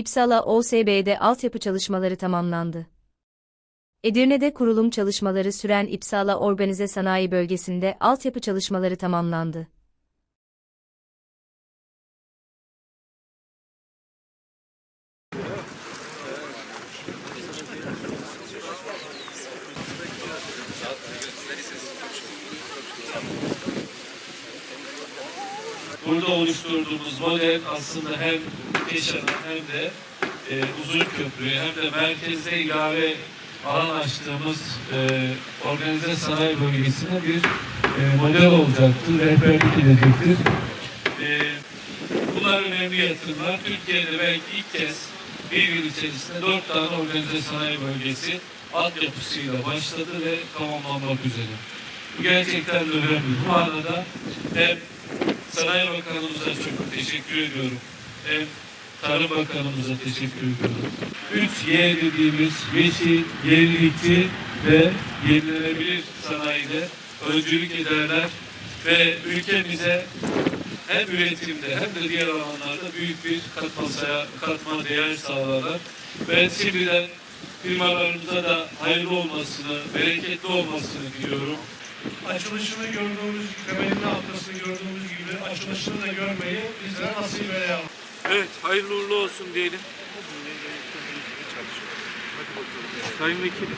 İpsala OSB'de altyapı çalışmaları tamamlandı. Edirne'de kurulum çalışmaları süren İpsala Organize Sanayi Bölgesi'nde altyapı çalışmaları tamamlandı. Burada oluşturduğumuz model aslında hem Keşan'a hem de e, Uzun Köprü'ye hem de merkezde ilave alan açtığımız e, organize sanayi bölgesine bir e, model olacaktır, rehberlik edecektir. E, bunlar önemli yatırımlar. Türkiye'de belki ilk kez bir yıl içerisinde dört tane organize sanayi bölgesi altyapısıyla başladı ve tamamlanmak üzere. Bu gerçekten de önemli. Bu arada hem Sanayi Bakanımıza çok teşekkür ediyorum. Hem Tarım Bakanımıza teşekkür ediyorum. 3Y dediğimiz yeşil, yenilikçi ve yenilenebilir sanayide öncülük ederler ve ülkemize hem üretimde hem de diğer alanlarda büyük bir katma, katma değer sağlarlar. Ben şimdiden firmalarımıza da hayırlı olmasını, bereketli olmasını diliyorum. açılışını gördüğümüz, temelini atmasını gördüğümüz gibi açılışını da görmeyi bizlere nasip eyle. Evet, hayırlı uğurlu olsun diyelim. Sayın Vekilim.